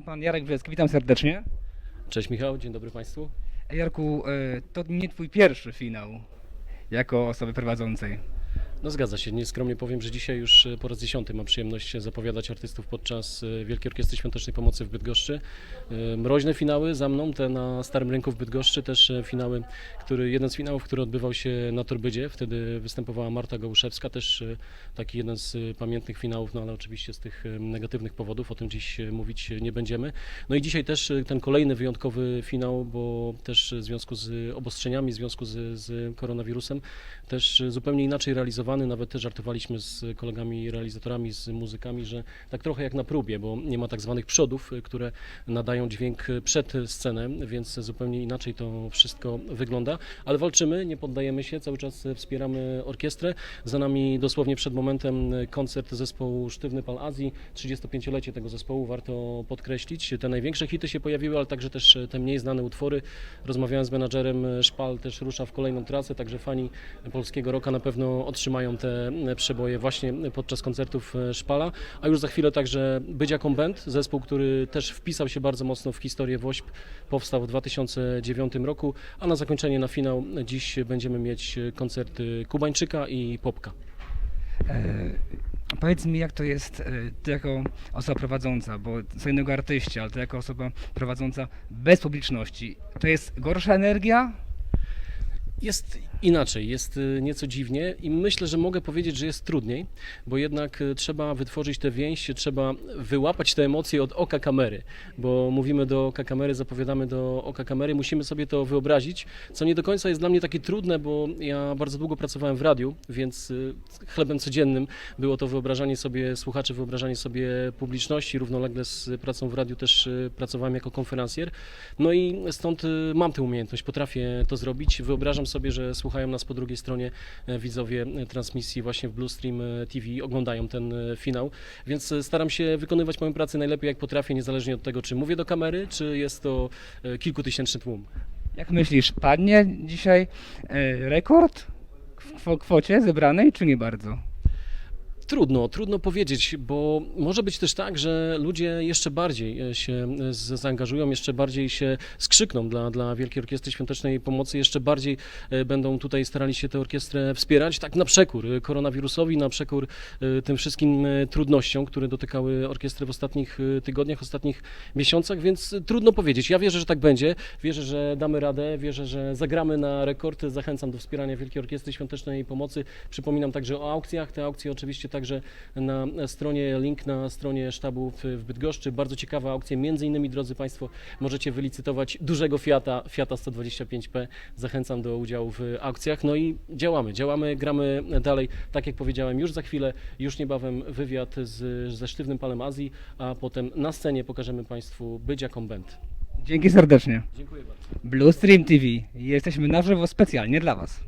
mną pan Jarek Wrzecki, witam serdecznie. Cześć Michał, dzień dobry Państwu. Jarku, e, to nie twój pierwszy finał jako osoby prowadzącej. No zgadza się, nieskromnie powiem, że dzisiaj już e, po raz dziesiąty mam przyjemność zapowiadać artystów podczas e, Wielkiej Orkiestry Świątecznej Pomocy w Bydgoszczy. E, Mroźne finały za mną, te na Starym Rynku w Bydgoszczy, też finały, który, jeden z finałów, który odbywał się na Torbydzie, wtedy występowała Marta Gołuszewska, też taki jeden z pamiętnych finałów, no ale oczywiście z tych negatywnych powodów, o tym dziś mówić nie będziemy. No i dzisiaj też ten kolejny wyjątkowy finał, bo też w związku z obostrzeniami, w związku z, z koronawirusem, też zupełnie inaczej realizowany. Nawet też żartowaliśmy z kolegami realizatorami, z muzykami, że tak trochę jak na próbie, bo nie ma tak zwanych przodów, y, które nadają dźwięk przed scenę, więc zupełnie inaczej to wszystko wygląda. Ale walczymy, nie poddajemy się, cały czas wspieramy orkiestrę. Za nami dosłownie przed momentem koncert zespołu Sztywny Pal Azji, 35-lecie tego zespołu, warto podkreślić. Te największe hity się pojawiły, ale także też te mniej znane utwory. Rozmawiałem z menadżerem, Szpal też rusza w kolejną trasę, także fani polskiego rocka na pewno otrzymają te przeboje właśnie podczas koncertów Szpala, a już za chwilę także Jaką Band, zespół, który też wpisał się bardzo mocno w historię WOŚP, powstał w 2009 roku, a na zakończenie, na finał dziś będziemy mieć koncerty Kubańczyka i Popka. E, powiedz mi, jak to jest e, ty jako osoba prowadząca, bo co innego artyści, ale ty jako osoba prowadząca bez publiczności. To jest gorsza energia? Jest inaczej, jest y, nieco dziwnie i myślę, że mogę powiedzieć, że jest trudniej, bo jednak y, trzeba wytworzyć tę więź, trzeba wyłapać te emocje od oka kamery, bo mówimy do oka kamery, zapowiadamy do oka kamery, musimy sobie to wyobrazić, co nie do końca jest dla mnie takie trudne, bo ja bardzo długo pracowałem w radiu, więc y, chlebem codziennym było to wyobrażanie sobie słuchaczy, wyobrażanie sobie publiczności, równolegle z pracą w radiu też pracowałem jako konferencjer, no i stąd mam tę umiejętność, potrafię to zrobić, wyobrażam sobie, że słuchają nas po drugiej stronie e, widzowie e, transmisji właśnie w Bluestream e, TV, oglądają ten finał, więc staram się wykonywać moją pracę najlepiej jak potrafię, niezależnie od tego, czy mówię do kamery, czy jest to kilkutysięczny tłum. Jak myślisz, padnie dzisiaj rekord w kwo- kwocie zebranej, czy nie bardzo? Trudno, trudno powiedzieć, bo może być też tak, że ludzie jeszcze bardziej e, się e, zaangażują, jeszcze bardziej się skrzykną dla, dla Wielkiej Orkiestry Świątecznej Pomocy, jeszcze bardziej e, będą tutaj starali się tę orkiestrę wspierać, tak na przekór koronawirusowi, na przekór tym wszystkim trudnościom, które dotykały orkiestry w ostatnich tygodniach, ostatnich miesiącach, więc trudno powiedzieć. Ja wierzę, że tak będzie, wierzę, że damy radę, wierzę, że zagramy na rekord. Zachęcam do wspierania Wielkiej Orkiestry Świątecznej Pomocy. Przypominam także o aukcjach. Te aukcje oczywiście także na stronie, link na stronie sztabu w, w Bydgoszczy. Bardzo ciekawa aukcja. Między innymi, drodzy Państwo, możecie wylicytować dużego Fiata, Fiata 125P. Zachęcam do udziału w aukcjach. No i działamy, działamy, gramy dalej. Tak jak powiedziałem, już za chwilę, już niebawem wywiad z, ze Sztywnym Palem Azji, a potem na scenie pokażemy Państwu jaką band. Dzięki serdecznie. Dziękuję bardzo. Blue Stream TV. Jesteśmy na żywo specjalnie dla Was.